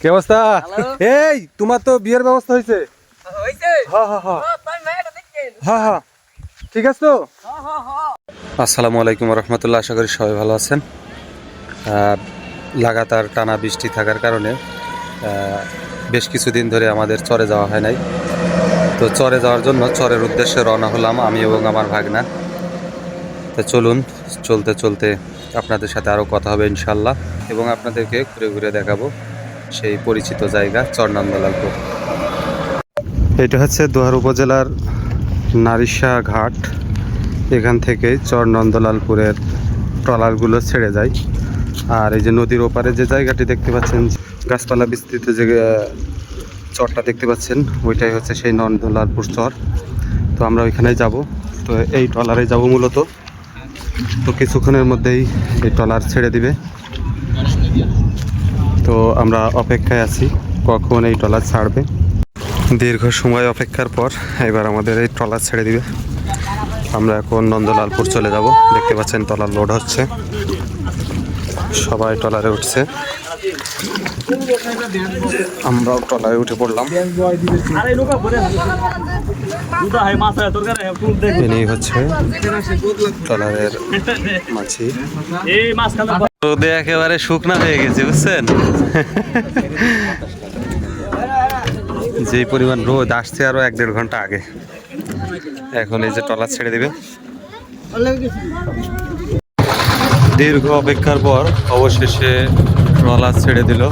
কি অবস্থা? এই তোমার তো বিয়ের ব্যবস্থা হয়েছে হ্যাঁ হ্যাঁ হ্যাঁ হ্যাঁ হ্যাঁ ঠিক আছে? তো আসসালামু আলাইকুম রহমতুল্লাহ আশা করি সবাই ভালো আছেন। লাগাতার টানা বৃষ্টি থাকার কারণে বেশ কিছুদিন ধরে আমাদের চরে যাওয়া হয় নাই। তো চরে যাওয়ার জন্য চরের উদ্দেশ্যে রওনা হলাম আমি এবং আমার ভাগনা। তো চলুন চলতে চলতে আপনাদের সাথে আরও কথা হবে ইনশাল্লাহ এবং আপনাদেরকে ঘুরে ঘুরে দেখাবো। সেই পরিচিত জায়গা চরনন্দলালপুর এটা হচ্ছে দোহার উপজেলার নারিশা ঘাট। এখান থেকে চর নন্দলালপুরের ট্রলারগুলো ছেড়ে যায়। আর এই যে নদীর ওপারে যে জায়গাটি দেখতে পাচ্ছেন, গাছপালা বিস্তৃত যে চরটা দেখতে পাচ্ছেন, ওইটাই হচ্ছে সেই নন্দলালপুর চর। তো আমরা ওইখানেই যাব। তো এই ট্রলারে যাব মূলত। তো কিছুক্ষণের মধ্যেই এই ট্রলার ছেড়ে দিবে। তো আমরা অপেক্ষায় আছি, কখন এই ট্রলার ছাড়বে। দীর্ঘ সময় অপেক্ষার পর এবার আমাদের এই ট্রলার ছেড়ে দিবে। আমরা এখন নন্দলালপুর চলে যাব। দেখতে পাচ্ছেন ট্রলার লোড হচ্ছে। সবাই ট্রলারে উঠছে। আমরাও ট্রলারে উঠে পড়লাম। হচ্ছে এই মাছ রোদে একেবারে শুকনা হয়ে গেছে বুঝছেন? যে পরিমাণ রোদ আসছে আরও এক দেড় ঘণ্টা আগে। এখন এই যে ট্রলার ছেড়ে দিবে। দীর্ঘ অপেক্ষার পর অবশেষে ট্রলার ছেড়ে দিল।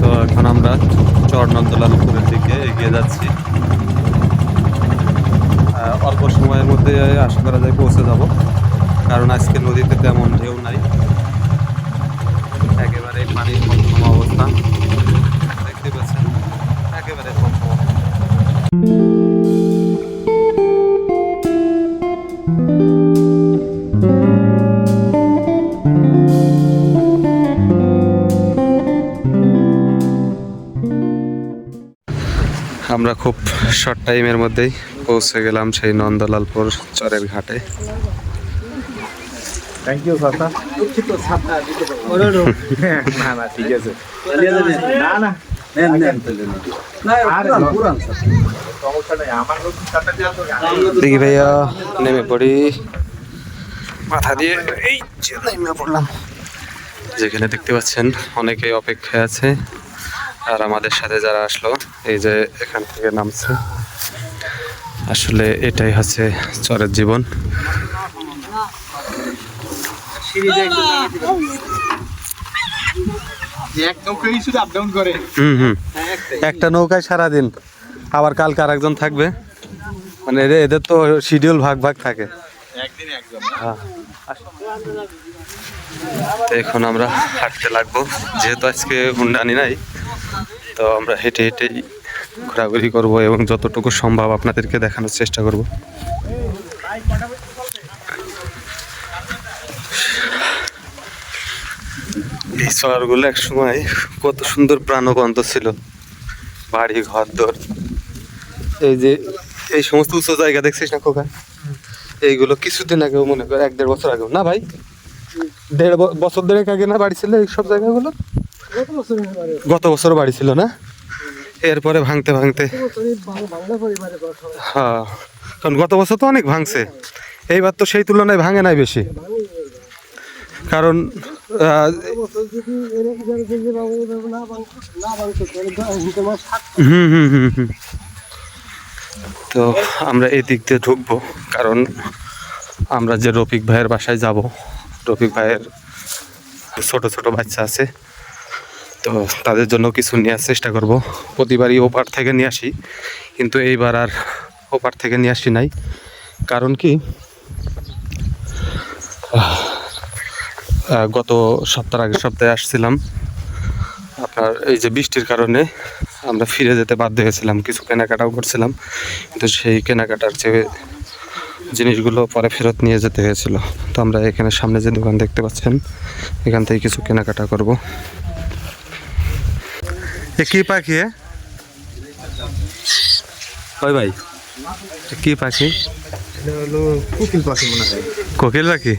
তো এখন আমরা চরনন্দলালপুরের দিকে এগিয়ে যাচ্ছি। অল্প সময়ের মধ্যে আশা করা যায় পৌঁছে যাব, কারণ আজকে নদীতে তেমন ঢেউ নাই। একেবারে পানির কমকম অবস্থা। আমরা খুব শর্ট টাইমের মধ্যেই পৌঁছে গেলাম সেই নন্দলালপুর চরের ঘাটে থ্যাংক ইউ না না ঠিক আছে না না দেখি ভাইয়া নেমে পড়ি মাথা দিয়ে এই নেমে পড়লাম যেখানে দেখতে পাচ্ছেন অনেকে অপেক্ষায় আছে আর আমাদের সাথে যারা আসলো এই যে এখান থেকে নামছে। আসলে এটাই হচ্ছে চরের জীবন। হুম একটা নৌকায় সারাদিন। আবার কালকে আর একজন থাকবে। মানে এদের- এদের তো শিডিউল ভাগ ভাগ থাকে। হ্যাঁ। এখন আমরা হাঁটতে লাগবো। যেহেতু আজকে হুন্ডানি নাই তো আমরা হেঁটে হেঁটেই ঘোরাঘুরি করব এবং যতটুকু সম্ভব আপনাদেরকে দেখানোর চেষ্টা করব। এই শহরগুলো এক সময় কত সুন্দর প্রাণবন্ত ছিল। বাড়ি, ঘর, দর। এই যে এই সমস্ত উঁচু জায়গা দেখছিস না খোকা? এইগুলো কিছুদিন আগেও মনে কর, এক দেড় বছর আগেও। না ভাই? দেড় বছর দেড়েক আগে না বাড়ি ছিল এই সব জায়গাগুলো? গত বছর বাড়ি ছিল না? এরপরে ভাঙতে ভাঙতে। হ্যাঁ কারণ গত বছর তো অনেক ভাঙছে। এইবার তো সেই তুলনায় ভাঙে নাই বেশি। কারণ হুম হুম হুম হুম। তো আমরা এই দিক দিয়ে ঢুকবো, কারণ আমরা যে রফিক ভাইয়ের বাসায় যাব, রফিক ভাইয়ের ছোট ছোট বাচ্চা আছে তো তাদের জন্য কিছু নেওয়ার চেষ্টা করব। প্রতিবারই ওপার থেকে নিয়ে আসি। কিন্তু এইবার আর ওপার থেকে নিয়ে আসি নাই। কারণ কি? গত সপ্তাহ আগের সপ্তাহে আসছিলাম। আপনার এই যে বৃষ্টির কারণে আমরা ফিরে যেতে বাধ্য হয়েছিলাম। কিছু কেনাকাটাও করছিলাম। কিন্তু সেই কেনাকাটার যে জিনিসগুলো পরে ফেরত নিয়ে যেতে হয়েছিল। তো আমরা এখানে সামনে যে দোকান দেখতে পাচ্ছেন, এখান থেকে কিছু কেনাকাটা করব। কি পাখি এ? ওই ভাই? কি পাখি? কুকিল পাখি মনে হয়। কোকিল পাখি?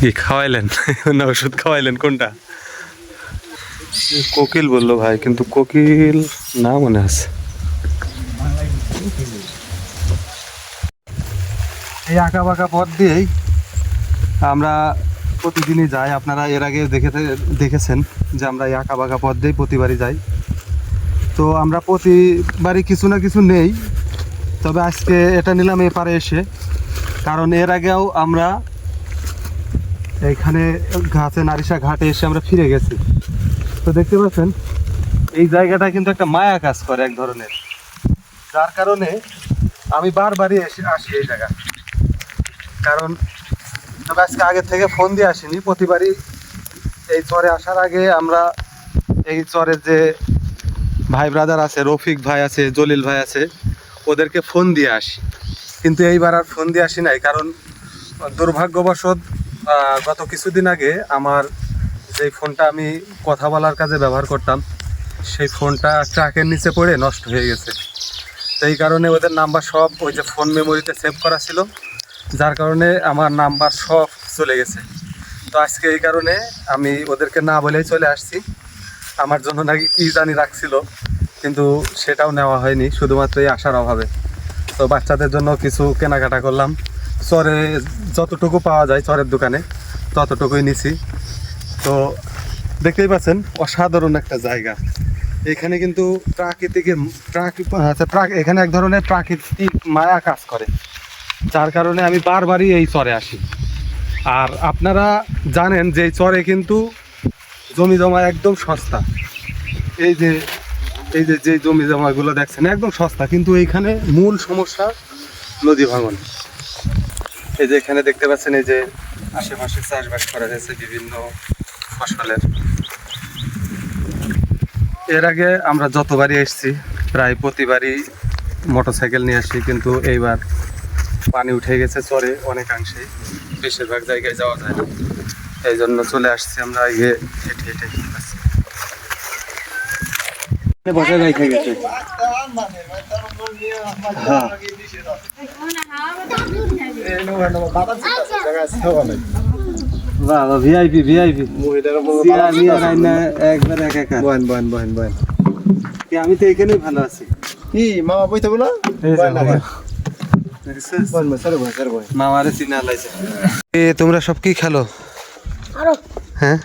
কি খাওয়াইলেন? না ওষুধ খাওয়াইলেন কোনটা? কোকিল বলল ভাই কিন্তু কোকিল না মনে আছে। এই আঁকা বাঁকা পথ দিয়েই আমরা প্রতিদিনই যাই। আপনারা এর আগে দেখে দেখেছেন যে আমরা এই আঁকা বাঁকা পথ দিয়েই প্রতিবারই যাই। তো আমরা প্রতিবারই কিছু না কিছু নেই। তবে আজকে এটা নিলাম এপারে এসে। কারণ এর আগেও আমরা এইখানে ঘাটে, নারিশা ঘাটে এসে আমরা ফিরে গেছি। তো দেখতে পাচ্ছেন, এই জায়গাটা কিন্তু একটা মায়া কাজ করে এক ধরনের। যার কারণে আমি বারবারই এসে আসি এই জায়গা কারণ তবে আজকে আগে থেকে ফোন দিয়ে আসিনি, প্রতিবারই এই চরে আসার আগে আমরা এই চরের যে ভাই ব্রাদার আছে, রফিক ভাই আছে, জলিল ভাই আছে, ওদেরকে ফোন দিয়ে আসি। কিন্তু এইবার আর ফোন দিয়ে আসি নাই, কারণ দুর্ভাগ্যবশত গত কিছুদিন আগে আমার যে ফোনটা আমি কথা বলার কাজে ব্যবহার করতাম, সেই ফোনটা ট্রাকের নিচে পড়ে নষ্ট হয়ে গেছে। এই কারণে ওদের নাম্বার সব ওই যে ফোন মেমোরিতে সেভ করা ছিল। যার কারণে আমার নাম্বার সব চলে গেছে। তো আজকে এই কারণে আমি ওদেরকে না বলেই চলে আসছি। আমার জন্য নাকি কি জানি রাখছিল কিন্তু সেটাও নেওয়া হয়নি শুধুমাত্র এই আসার অভাবে। তো বাচ্চাদের জন্য কিছু কেনাকাটা করলাম। চরে যতটুকু পাওয়া যায় চরের দোকানে ততটুকুই নিছি। তো দেখতেই পাচ্ছেন অসাধারণ একটা জায়গা। এখানে কিন্তু প্রাকৃতিক প্রাকৃ- আচ্ছা, প্রাক- এখানে এক ধরনের প্রাকৃতিক মায়া কাজ করে। যার কারণে আমি বারবারই এই চরে আসি। আর আপনারা জানেন যে চরে কিন্তু জমি জমা একদম সস্তা। এই যে এই যে যে জমি জমাগুলো দেখছেন, একদম সস্তা। কিন্তু এইখানে মূল সমস্যা নদী ভাঙন। এই যে এখানে দেখতে পাচ্ছেন, এই যে আশেপাশে চাষবাস করা হয়েছে বিভিন্ন ফসলের। এর আগে আমরা যতবারই এসেছি, প্রায় প্রতিবারই মোটরসাইকেল নিয়ে আসি, কিন্তু এইবার পানি উঠে গেছে চরে অনেকাংশেই। বেশিরভাগ জায়গায় যাওয়া যায় না। এই জন্য চলে আসছি আমরা আগে হেঁটে হেঁটে বসে। রেখে গেছে হ্যাঁ। বাবা ভিআইপি ভিআইপি একবার এক একা। বহেন বহেন বহেন বহেন আমি তো এখানেই ভালো আছি। ই মামা বইতে বলো? মামারে চিনা লাইছে এ তোমরা সব কি খেলো? হ্যাঁ?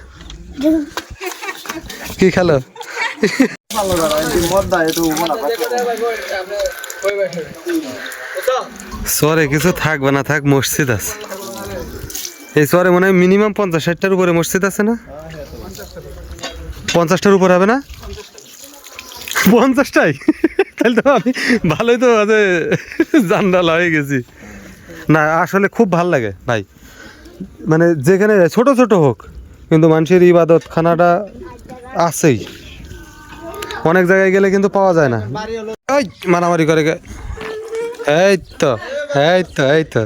কি খেলো? চরে কিছু থাকবে না থাক মসজিদ আছে। এই সরে মনে হয় মিনিমাম পঞ্চাশ ষাটটার উপরে মসজিদ আছে না? পঞ্চাশটার উপর হবে না? পঞ্চাশটাই? তাহলে তো আমি ভালোই তো জান্ডাল হয়ে গেছি। না, আসলে খুব ভালো লাগে ভাই। মানে যেখানে ছোট ছোট হোক, কিন্তু মানুষের ইবাদত খানাটা আছেই। অনেক জায়গায় গেলে কিন্তু পাওয়া যায় না। ওই মারামারি করে এই তো এই তো এই তো।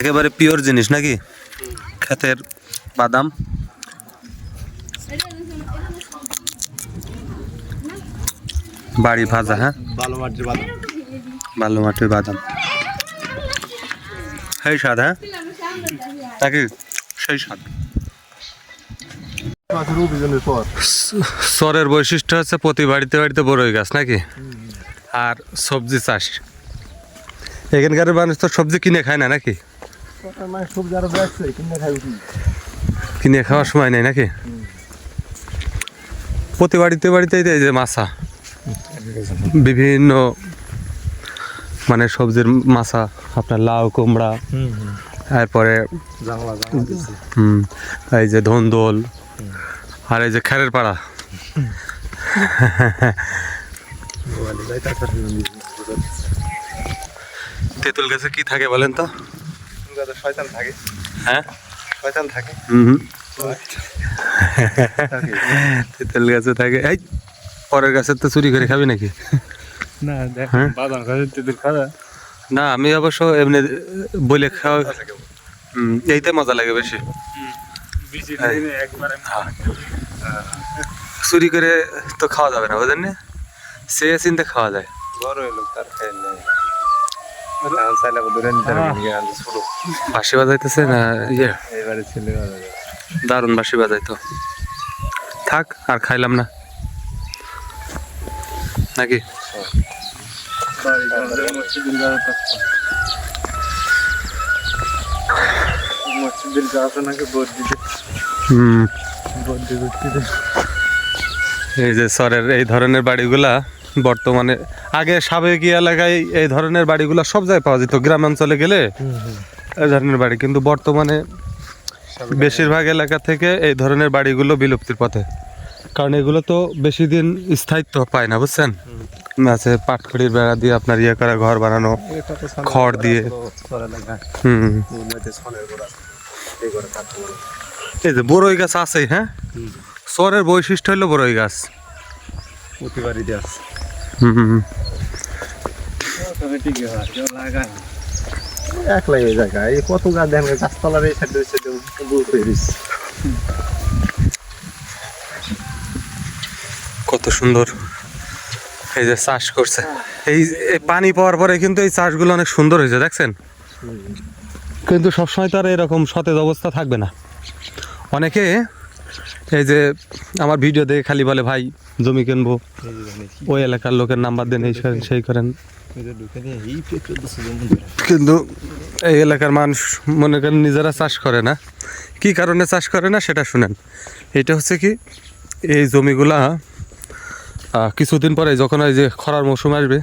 একেবারে পিওর জিনিস নাকি? ক্ষেতের বাদাম। বাড়ি ভাজা হ্যাঁ? ভালো মাটির ভালো মাটির বাদাম। সেই স্বাদ হ্যাঁ? নাকি সেই স্বাদ। সরের বৈশিষ্ট্য হচ্ছে প্রতি বাড়িতে বাড়িতে বড়ই গাছ নাকি? আর সবজি চাষ। এখানকার মানুষ তো সবজি কিনে খায় না নাকি? কিনে খাওয়ার সময় নেই নাকি? প্রতি বাড়িতে বাড়িতেই এই যে মাছা। বিভিন্ন মানে সবজির মাছা আপনার লাউ কুমড়া তারপরে হুম এই যে ধন্দল আর এই যে খেরের পাড়া। তেঁতুল গাছে কি থাকে বলেন তো? শয়তান থাকে। হ্যাঁ? শয়তান থাকে। হুম তেঁতুল গাছে থাকে। এই পরের গাছের তো চুরি করে খাবি নাকি? না দেখ হ্যাঁ? বাদাম খাবে তেঁতুল খাবে। না আমি অবশ্য এমনি বলে খাওয়া হুম, এইতে মজা লাগে বেশি। চুরি করে তো খাওয়া যাবে না বুঝলেন সে চিনতে খাওয়া যায়। বড় এলো তার খাই বাঁশি বাজাইতেছে না ইয়ে? এবারে ছেলে দারুণ বাঁশি বাজাইতো। থাক আর খাইলাম না। নাকি? মসজিদের গাছ নাকি বোধ হুম। এই যে সরের এই ধরনের বাড়িগুলা বর্তমানে আগে সাবেকি এলাকায় এই ধরনের বাড়িগুলা সব জায়গায় পাওয়া যেত গ্রামাঞ্চলে গেলে এই ধরনের বাড়ি কিন্তু বর্তমানে বেশিরভাগ এলাকা থেকে এই ধরনের বাড়িগুলো বিলুপ্তির পথে। কারণ এগুলো তো বেশি দিন স্থায়িত্ব পায় না বুঝছেন? আছে পাটখড়ির বেড়া দিয়ে আপনার ইয়ে করা ঘর বানানো খড় দিয়ে। করে হুম। এই যে বড়ই গাছ আছেই হ্যাঁ? সরের বৈশিষ্ট্য হলো বড়ই গাছ। প্রতিবারই আছে। হুম আছে লাগান একলাই জায়গা এই কত গাছ দেখেন গাছতলার এই সাইডে সাইডে কত সুন্দর। এই যে চাষ করছে। এই পানি পাওয়ার পরে কিন্তু এই চাষগুলো অনেক সুন্দর হয়েছে, দেখছেন? কিন্তু সবসময় তো আর এরকম সতেজ অবস্থা থাকবে না। অনেকে এই যে আমার ভিডিও দেখে খালি বলে, ভাই, জমি কিনবো। ওই এলাকার লোকের নাম্বার দেন, এই করেন, সেই করেন। কিন্তু এই এলাকার মানুষ মনে করেন নিজেরা চাষ করে না। কি কারণে চাষ করে না, সেটা শুনেন। এটা হচ্ছে কি, এই জমিগুলা কিছুদিন পরে যখন ওই যে খরার মৌসুম আসবে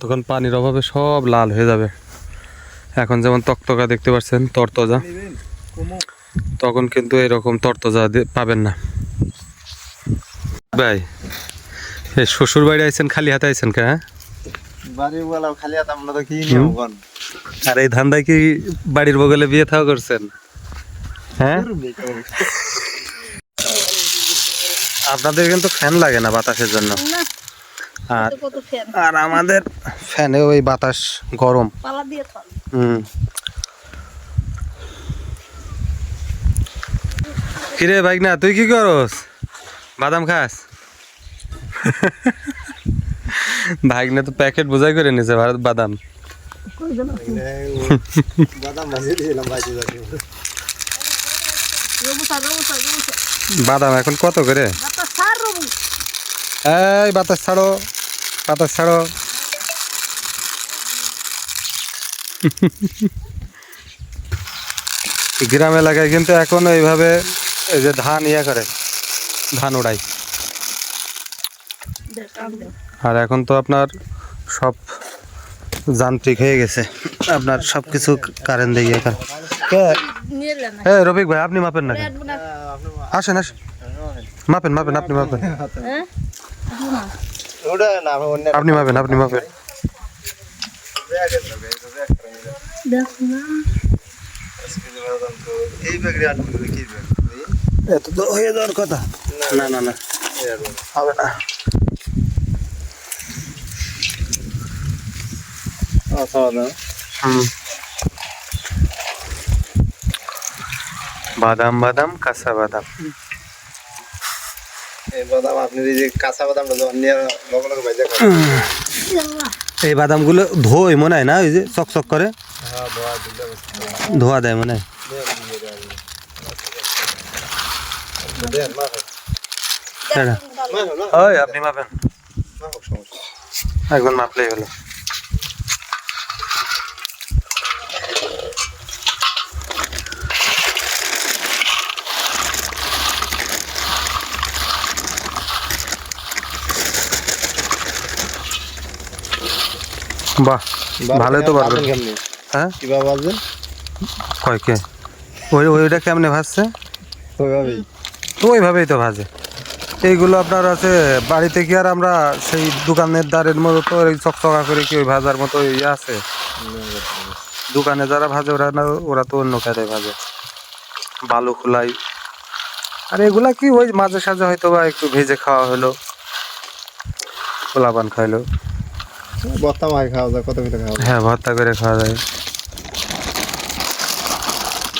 তখন পানির অভাবে সব লাল হয়ে যাবে। এখন যেমন তকতকা দেখতে পাচ্ছেন তরতজা। তখন কিন্তু এরকম তরতজা পাবেন না। ভাই এই শ্বশুর বাড়ি আইছেন খালি হাতে আইছেন কে হ্যাঁ? খালি হাত আমরা তো কি আর এই ধান্দায় কি বাড়ির বগলে বিয়ে থাও করছেন? হ্যাঁ? আপনাদের কিন্তু ফ্যান লাগে না বাতাসের জন্য? আর আর আমাদের ফ্যানে ওই বাতাস গরম। হুম। কিরে বাইক না তুই কি করস? বাদাম খাস? ভাগনে তো প্যাকেট বোঝাই করে নিছে ভারত বাদাম। বাদাম এখন কত করে? এই, বাতাস ছাড়ো বাতাস ছাড়ো। গ্রাম এলাকায় কিন্তু এখন এইভাবে এই যে ধান ইয়ে করে, ধান দেখ আর এখন তো আপনার সব যান্ত্রিক হয়ে গেছে, আপনার সব কিছু কারেন্ট দিয়ে ইয়ে করে। কে? নিয়ে লে না হ্যাঁ রফিক ভাই, আপনি মাপেন না আসেন আসেন। মাপেন মাপেন, আপনি মাপেন। আপনি মাপেন আপনি মাপেন দেখ না এই ব্যাগরে আট করে কি ব্যাগ এত তো হয়ে যাওয়ার কথা না না না হবে না আচ্ছা না হুম বাদাম বাদাম কাঁচা বাদাম এই বাদাম আপনি যে কাঁচা বাদামটা যখন নিয়ে লগে লগে ভাজা এই বাদামগুলো ধোয় মনে হয় না? ওই যে চকচক করে? ধোয়া দেয় মনে হয়। আপনি মাপেন। একবার মাপলেই হলো। বাহ ভালোই তো পারবেন হ্যাঁ? কীভাবে বাজবেন কয়কে ওই ওইটা কেমনে ভাজছে? ওইভাবেই। তো ওইভাবেই তো ভাজে। এইগুলো আপনার আছে বাড়িতে কি আর আমরা সেই দোকানের দ্বারের মতো তো এই চকচকা করে কি ওই ভাজার মতো ইয়ে আছে? দোকানে যারা ভাজে ওরা না ওরা তো অন্য কাজে ভাজে। বালু খোলাই। আর এগুলা কি ওই মাঝে সাঝে হয়তো বা একটু ভেজে খাওয়া হলো পোলাপান খাইলো। বত্তা মাই খাওয়া যায় কত কিলো খাওয়া হ্যাঁ ভর্তা করে খাওয়া যায়।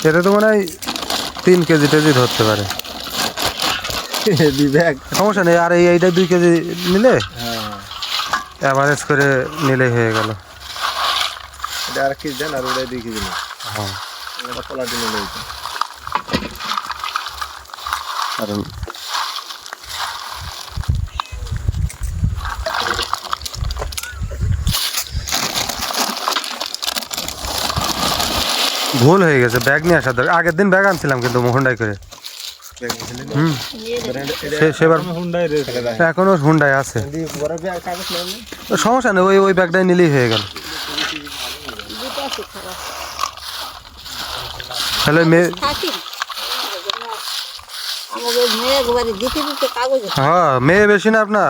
এটা তো মনে হয় তিন কেজি টেজি ধরতে পারে। সমস্যা নেই আর এই এইটা দুই কেজি নিলে হ্যাঁ। অ্যাভারেজ করে নিলেই হয়ে গেল। এটা আর কি দেন আর ওটা দিয়ে কেজি হ্যাঁ। এটা পোলা দিনে লইছে কারণ ভুল হয়ে গেছে ব্যাগ নিয়ে আসা দরকার। আগের দিন ব্যাগ আনছিলাম কিন্তু হুন্ডাই করে। এখনও হুন্ডাই আছে। সমস্যা নেই, ওই ওই ব্যাগটাই নিলেই হয়ে গেল। তাহলে মেয়ে হ্যাঁ মেয়ে বেশি না আপনার?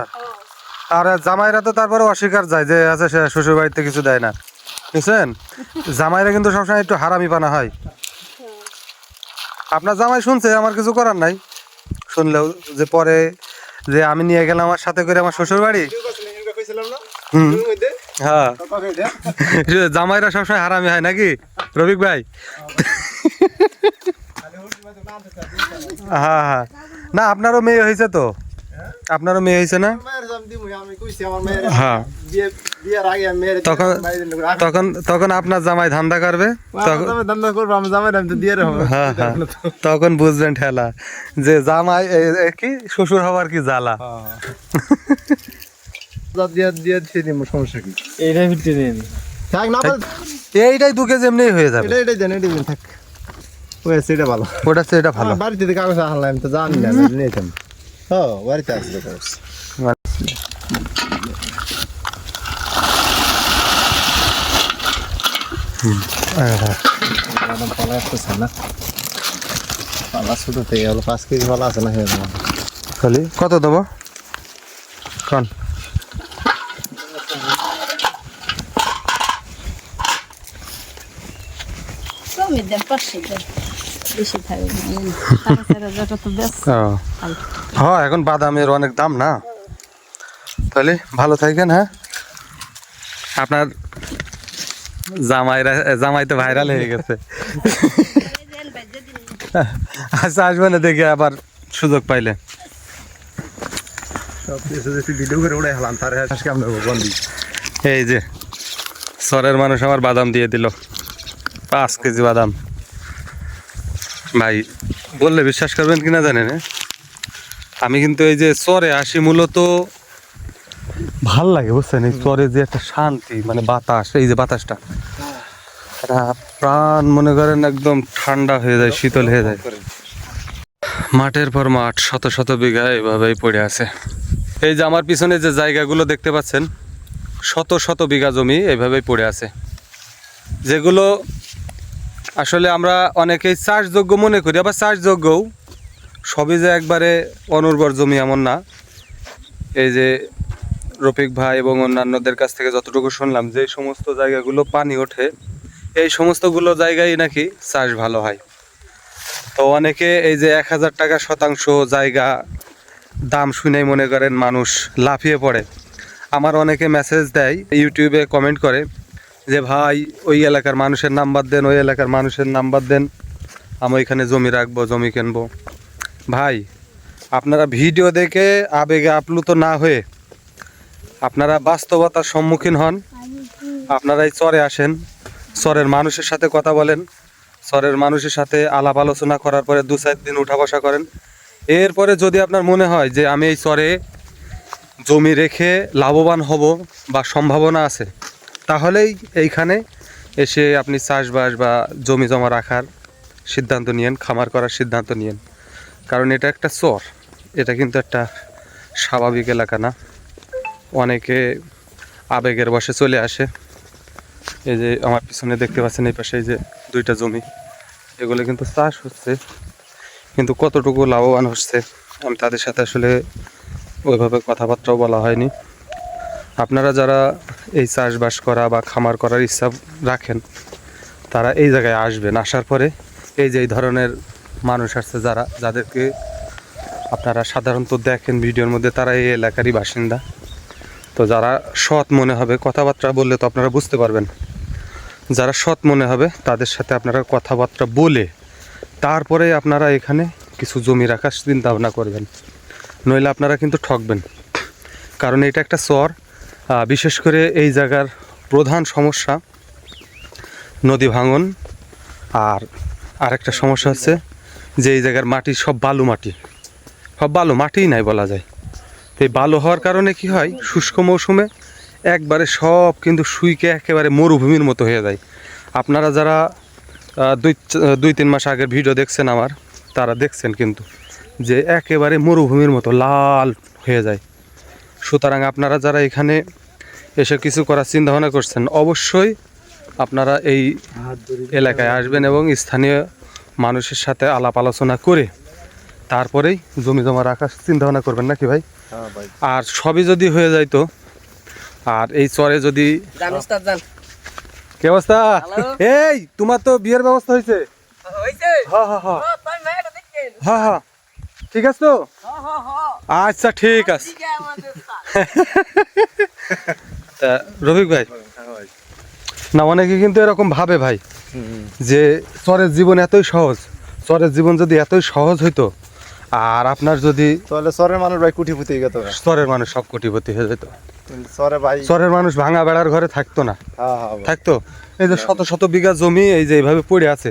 আর জামাইরা তো তারপরে অস্বীকার যায় যে আছে সে শ্বশুর বাড়িতে কিছু দেয় না। বুঝছেন জামাইরা কিন্তু সবসময় একটু হারামি পানা হয়। আপনার জামাই শুনছে, আমার কিছু করার নাই। শুনলেও যে পরে যে আমি নিয়ে গেলাম আমার সাথে করে আমার শ্বশুর বাড়ি হ্যাঁ। জামাইরা সবসময় হারামি হয় নাকি? রবিক ভাই? হ্যাঁ হ্যাঁ। না, আপনারও মেয়ে হয়েছে তো? আপনারও মেয়ে হয়েছে না? মায়ের জাম দিমু আমি কইছি আমার মেয়ের হ্যাঁ। তখন- তখন তখন আপনার জামাই ধান্দা করবে? তখন আমি ধান্দা করব আমি জামাই আমি তো দিয়ে রাখব হ্যাঁ হ্যাঁ। তখন বুঝবেন ঠেলা যে জামাই কি? শ্বশুর হওয়ার কি জ্বালা? দিয়ে সমস্যা কি? এইটাই থাক না এইটাই দু কেজি এমনি হয়ে যাবে। এটা এটা দেন থাক। ওই সেটা ভালো। ওটা ভালো। বাড়িতে কাগজ আনলাম তো জানি না নিয়েছিলাম ও বাড়িতে ম্যাডাম পালা আসতেছে না পালা পাঁচ কেজি পালা আছে না হয়ে খালি? কত দেবো? কন কমে দেন পাঁচশো দেন। বেশি থাকবে হ্যাঁ এখন বাদামের অনেক দাম না? তাহলে ভালো থাকেন হ্যাঁ? আপনার জামাইরা জামাই তো ভাইরাল হয়ে গেছে। আচ্ছা আসবে না দেখে আবার সুযোগ পাইলে। এই যে সরের মানুষ আমার বাদাম দিয়ে দিল। পাঁচ কেজি বাদাম। ভাই বললে বিশ্বাস করবেন কিনা জানেন এ? আমি কিন্তু এই যে চরে আসি মূলত ভালো লাগে, বুঝছেন? এই চরে যে একটা শান্তি মানে বাতাস, এই যে বাতাসটা। প্রাণ মনে করেন একদম ঠান্ডা হয়ে যায়, শীতল হয়ে যায়। মাঠের পর মাঠ, শত শত বিঘা এভাবেই পড়ে আছে। এই যে আমার পিছনে যে জায়গাগুলো দেখতে পাচ্ছেন, শত শত বিঘা জমি এভাবেই পড়ে আছে। যেগুলো আসলে আমরা অনেকেই চাষযোগ্য মনে করি, আবার চাষযোগ্যও সবই যে একবারে অনুর্বর জমি এমন না। এই যে রফিক ভাই এবং অন্যান্যদের কাছ থেকে যতটুকু শুনলাম যে সমস্ত জায়গাগুলো পানি ওঠে, এই সমস্তগুলো জায়গায় নাকি চাষ ভালো হয়। তো অনেকে এই যে এক হাজার টাকা শতাংশ জায়গা দাম শুনেই মনে করেন মানুষ লাফিয়ে পড়ে। আমার অনেকে মেসেজ দেয় ইউটিউবে কমেন্ট করে যে, ভাই, ওই এলাকার মানুষের নাম্বার দেন, ওই এলাকার মানুষের নাম্বার দেন, আমি ওইখানে জমি রাখব, জমি কিনবো। ভাই, আপনারা ভিডিও দেখে আবেগে আপ্লুত না হয়ে আপনারা বাস্তবতার সম্মুখীন হন। আপনারা এই চরে আসেন, চরের মানুষের সাথে কথা বলেন, চরের মানুষের সাথে আলাপ আলোচনা করার পরে দু চার দিন উঠা বসা করেন। এরপরে যদি আপনার মনে হয় যে আমি এই চরে জমি রেখে লাভবান হব বা সম্ভাবনা আছে, তাহলেই এইখানে এসে আপনি চাষবাস বা জমি জমা রাখার সিদ্ধান্ত নিয়েন, খামার করার সিদ্ধান্ত নিয়েন। কারণ এটা একটা চর। এটা কিন্তু একটা স্বাভাবিক এলাকা না। অনেকে আবেগের বসে চলে আসে। এই যে আমার পিছনে দেখতে পাচ্ছেন এই পাশে এই যে দুইটা জমি। এগুলো কিন্তু চাষ হচ্ছে। কিন্তু কতটুকু লাভবান হচ্ছে, আমি তাদের সাথে আসলে ওইভাবে কথাবার্তাও বলা হয়নি। আপনারা যারা এই চাষবাস করা বা খামার করার ইচ্ছা রাখেন, তারা এই জায়গায় আসবেন। আসার পরে এই যে এই ধরনের মানুষ আসছে যারা, যাদেরকে আপনারা সাধারণত দেখেন ভিডিওর মধ্যে, তারা এই এলাকারই বাসিন্দা। তো যারা সৎ মনে হবে, কথাবার্তা বললে তো আপনারা বুঝতে পারবেন। যারা সৎ মনে হবে, তাদের সাথে আপনারা কথাবার্তা বলে তারপরে আপনারা এখানে কিছু জমি রাখার ভাবনা করবেন। নইলে আপনারা কিন্তু ঠকবেন। কারণ এটা একটা চর। বিশেষ করে এই জায়গার প্রধান সমস্যা নদী ভাঙন। আর আরেকটা সমস্যা হচ্ছে যে এই জায়গার মাটি সব বালু মাটি। সব বালু মাটিই নাই বলা যায়। তো এই বালু হওয়ার কারণে কি হয়? শুষ্ক মৌসুমে একবারে সব কিন্তু শুইকে একেবারে মরুভূমির মতো হয়ে যায়। আপনারা যারা দুই দুই, তিন মাস আগের ভিডিও দেখছেন আমার, তারা দেখছেন কিন্তু যে একেবারে মরুভূমির মতো লাল হয়ে যায়। সুতরাং আপনারা যারা এখানে এসে কিছু করার চিন্তা ভাবনা করছেন, অবশ্যই আপনারা এই এলাকায় আসবেন এবং স্থানীয় মানুষের সাথে আলাপ আলোচনা করে তারপরেই জমি জমা রাখার চিন্তা ভাবনা করবেন নাকি ভাই? হ্যাঁ ভাই। আর সবই যদি হয়ে যাইতো আর এই চরে যদি জান কি অবস্থা? এই তোমার তো বিয়ের ব্যবস্থা হয়েছে। হ্যাঁ হ্যাঁ হ্যাঁ ও তাই মেয়েটা দেখছেন হ্যাঁ হ্যাঁ ঠিক আছে? তো হ হ হ। আচ্ছা ঠিক আছে। ঠিক আছে আমাদের স্যার তা, রফিক ভাই। হ্যাঁ না অনেকে কিন্তু এরকম ভাবে ভাই। যে চরের জীবন এতই সহজ চরের জীবন যদি এতই সহজ হইতো আর আপনার যদি তাহলে সরের মানুষ ভাই কুটি ফুটি গেত চরের মানুষ সব কোটিপতি হয়ে যেত। সরে ভাই চরের মানুষ ভাঙা বেড়ার ঘরে থাকতো না। হ্যাঁ হ্যাঁ। থাকতো? এই যে শত শত বিঘা জমি এই যে এইভাবে পড়ে আছে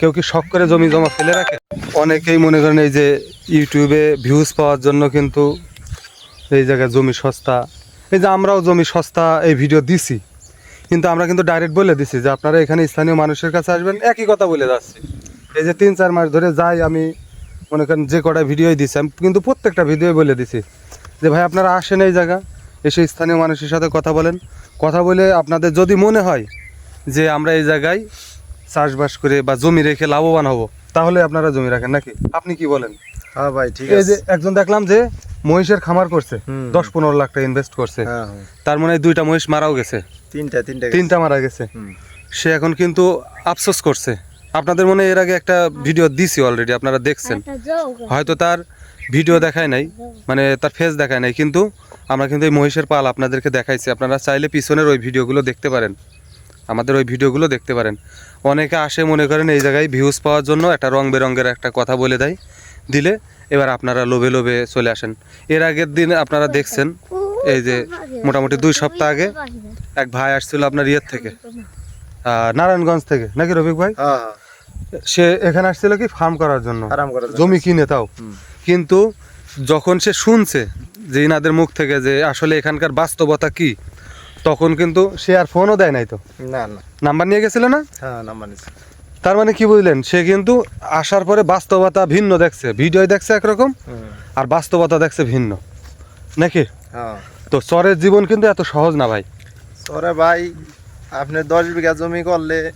কেউ কি শখ করে জমি জমা ফেলে রাখে? অনেকেই মনে করেন এই যে ইউটিউবে ভিউজ পাওয়ার জন্য কিন্তু এই জায়গায় জমি সস্তা এই যে আমরাও জমি সস্তা এই ভিডিও দিছি। কিন্তু আমরা কিন্তু ডাইরেক্ট বলে দিছি যে আপনারা এখানে স্থানীয় মানুষের কাছে আসবেন একই কথা বলে যাচ্ছি। এই যে তিন চার মাস ধরে যাই আমি মনে করেন যে কটা ভিডিওই দিছি আমি কিন্তু প্রত্যেকটা ভিডিও বলে দিছি যে ভাই আপনারা আসেন এই জায়গা এসে স্থানীয় মানুষের সাথে কথা বলেন। কথা বলে আপনাদের যদি মনে হয় যে আমরা এই জায়গায় চাষবাস করে বা জমি রেখে লাভবান হব তাহলে আপনারা জমি রাখেন নাকি? আপনি কি বলেন? হ্যাঁ ভাই ঠিক এই যে আছে। একজন দেখলাম যে মহিষের খামার করছে। দশ পনেরো লাখ টাকা ইনভেস্ট করছে। হ্যাঁ হ্যাঁ। তার মানে দুইটা মহিষ মারাও গেছে। তিনটা তিনটা তিনটা মারা গেছে। সে এখন কিন্তু আফসোস করছে। আপনাদের মনে হয় এর আগে একটা ভিডিও দিছি অলরেডি আপনারা দেখছেন। হয়তো তার ভিডিও দেখায় নাই মানে তার ফেস দেখায় নাই কিন্তু আমরা কিন্তু এই মহিষের পাল আপনাদেরকে দেখাইছি। আপনারা চাইলে পিছনের ওই ভিডিওগুলো দেখতে পারেন। আমাদের ওই ভিডিওগুলো দেখতে পারেন। অনেকে আসে মনে করেন এই জায়গায় ভিউজ পাওয়ার জন্য একটা রং বেরঙের একটা কথা বলে দেয়। দিলে এবার আপনারা লোভে লোভে চলে আসেন। এর আগের দিন আপনারা দেখছেন এই যে মোটামুটি দুই সপ্তাহ আগে এক ভাই আসছিল আপনার ইয়ের থেকে নারায়ণগঞ্জ থেকে। নাকি রফিক ভাই? হ্যাঁ হ্যাঁ। সে এখানে আসছিল কি ফার্ম করার জন্য। জমি কিনে তাও। কিন্তু যখন সে শুনছে যে ইনাদের মুখ থেকে যে আসলে এখানকার বাস্তবতা কি তখন কিন্তু সে আর ফোনও দেয় নাই তো। না না। নাম্বার নিয়ে গেছিল না? হ্যাঁ নাম্বার নিচ্ছি তার মানে কি বুঝলেন? সে কিন্তু আসার পরে বাস্তবতা ভিন্ন দেখছে। ভিডিও দেখছে একরকম আর বাস্তবতা দেখছে ভিন্ন। নাকি? হ্যাঁ। তো চরের জীবন কিন্তু এত সহজ না ভাই। সরে ভাই আপনি দশ বিঘা জমি করলে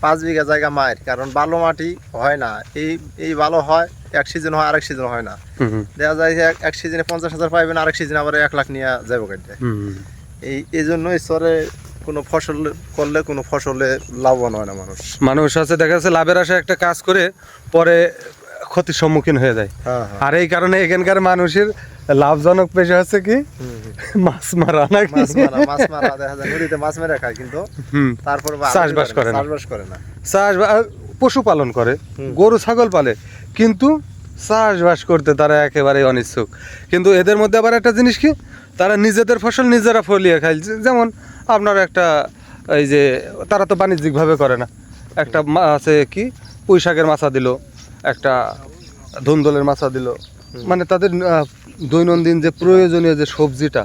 পাঁচ বিঘা জায়গা মায়ের কারণ বালো মাটি হয় না। এই এই ভালো হয় এক সিজন হয় আরেক সিজন হয় না। দেখা যায় যে এক- সিজনে পঞ্চাশ হাজার পাইবেন আরেক সিজনে আবার এক লাখ নিয়ে যাব কাটতে। এই এই জন্যই সরে কোনো ফসল করলে কোনো ফসলে লাভবান হয় না মানুষ। মানুষ আছে দেখা যাচ্ছে লাভের আশায় একটা কাজ করে পরে ক্ষতির সম্মুখীন হয়ে যায়। হ্যাঁ হ্যাঁ। আর এই কারণে এখানকার মানুষের লাভজনক পেশা হচ্ছে কি। মাছ মারা নাকি? মাছ মারা মাছ মারা দেখা যায় নদীতে মাছ মেরে খায় কিন্তু তারপর চাষবাস করে না। চাষবাস করে না। চাষ পশুপালন করে গরু ছাগল পালে। কিন্তু চাষবাস করতে তারা একেবারে অনিচ্ছুক। কিন্তু এদের মধ্যে আবার একটা জিনিস কি? তারা নিজেদের ফসল নিজেরা ফলিয়ে খায়। যেমন আপনার একটা এই যে তারা তো বাণিজ্যিকভাবে করে না। একটা আছে কি পুঁই শাকের মাছা দিল একটা ধুন্দলের মাছা দিল। মানে তাদের দৈনন্দিন যে প্রয়োজনীয় যে সবজিটা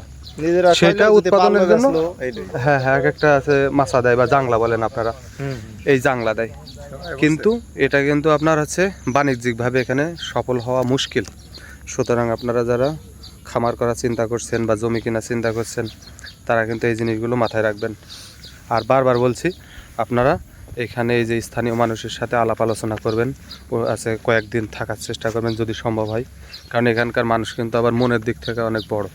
সেটা উৎপাদনের জন্য হ্যাঁ হ্যাঁ এক একটা আছে মাছা দেয় বা জাংলা বলেন আপনারা। এই জাংলা দেয়। কিন্তু এটা কিন্তু আপনার হচ্ছে বাণিজ্যিকভাবে এখানে সফল হওয়া মুশকিল। সুতরাং আপনারা যারা খামার করার চিন্তা করছেন বা জমি কেনার চিন্তা করছেন তারা কিন্তু এই জিনিসগুলো মাথায় রাখবেন। আর বারবার বলছি, আপনারা এখানে এই যে স্থানীয় মানুষের সাথে আলাপ আলোচনা করবেন আছে কয়েকদিন থাকার চেষ্টা করবেন যদি সম্ভব হয়। কারণ এখানকার মানুষ কিন্তু আবার মনের দিক থেকে অনেক বড়।